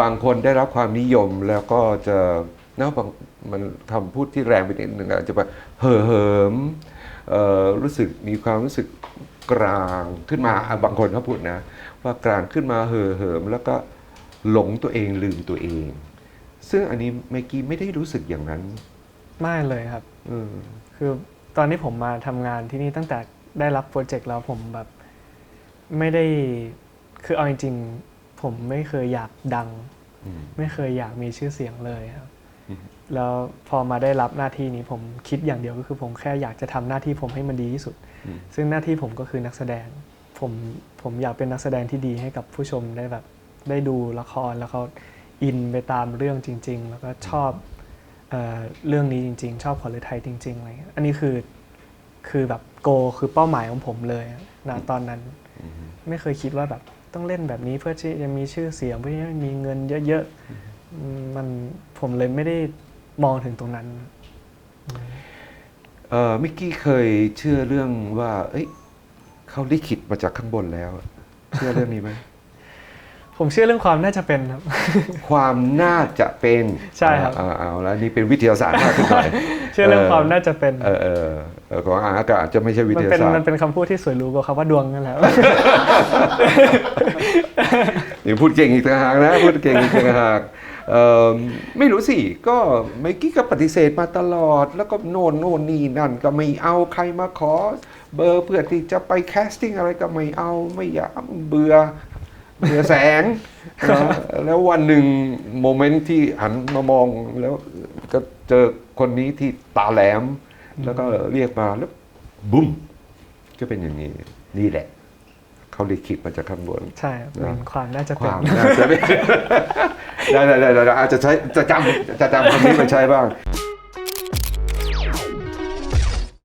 บางคนได้รับความนิยมแล้วก็จะนะบางมันคำพูดที่แรงไปนิดนึงอาจจะแบบเห่อเหิมเอ่อรู้สึกมีความรู้สึกกลางขึ้นมาอะบางคนเขาพูดนะ ว่ากลางขึ้นมาเห่อเหิม แล้วก็หลงตัวเองลืมตัวเอง ซึ่งอันนี้เมื่อกี้ไม่ได้รู้สึกอย่างนั้น ไม่เลยครับเออคือตอนที่ผมมาทำงานที่นี่ตั้งแต่ได้รับโปรเจกต์แล้วผมแบบ ไม่ได้คือเอาจริงๆ ผมไม่เคยอยากดังอืมไม่เคยอยากมีชื่อเสียงเลยครับอืมแล้วพอมาได้รับหน้าที่นี้ผมคิดอย่างเดียวก็คือผมแค่อยากจะทำหน้าที่ผมให้มันดีที่สุดอืมซึ่งหน้าที่ผมก็คือนักแสดง ผมผมอยากเป็นนักแสดงที่ดีให้กับผู้ชมได้แบบได้ดูละครแล้วเขาอินไปตามเรื่องจริง ๆ แล้วก็ชอบเออเรื่องนี้จริง ๆ ชอบพอลไทยจริงๆอะไรเงี้ยอันนี้คือคือแบบโกคือเป้าหมายของผมเลยนะตอนนั้นอืมไม่เคยคิดว่าแบบ ต้องเล่นแบบนี้เพื่อที่จะมีชื่อเสียงเพื่อที่จะมีเงินเยอะๆอืมมันผมเลยไม่ได้มองถึงตรงนั้นเอ่อมิกกี้เคยเชื่อเรื่องว่า เอ้ยเขาลิขิตมาจากข้างบนแล้ว เชื่อเรื่องนี้ไหมผมเชื่อเรื่องความน่าจะเป็นครับ ความน่าจะเป็น ใช่ครับเอาเอาเอาแล้วนี่เป็นวิทยาศาสตร์มากขึ้นหน่อย เชื่อเรื่องความน่าจะเป็น เออเออเออของอาอากาศจะไม่ใช่วิมันทยาเป็นศาสตมันร์เป็นคำพูดที่สวยหรู้กว่าคำว่าดวงนั่นแหละนี่พูดเก่งอีกต่างหากนะพูดเก่งอีกต่างหากเอ่อไม่รู้สิ ก็ไมกกี้ก็ปฏิเสธมาตลอด แล้วก็โน่นโน่นนี่นั่นก็ไม่เอาใครมาขอ เบอร์เพื่อที่จะไปแคสติ้งอะไรก็ไม่เอาไม่อยากเบื่อเบื่อแสงนะแล้ววันหนึ่งโมเมนต์ที่หันมามองแล้ว ก็เจอคนนี้ที่ตาแหลม แล้วก็เรียกมาแล้วบุ้มก็เป็นอย่างนี้นี่แหละเขาลิขิตมาจากข้างบนใช่ครับเป็นความน่าจะคเป็นวามน่าจะเป็นได้ได้ได้ได้อาจจะใช้จะจำจะจำคำนี้มาใช้บ้าง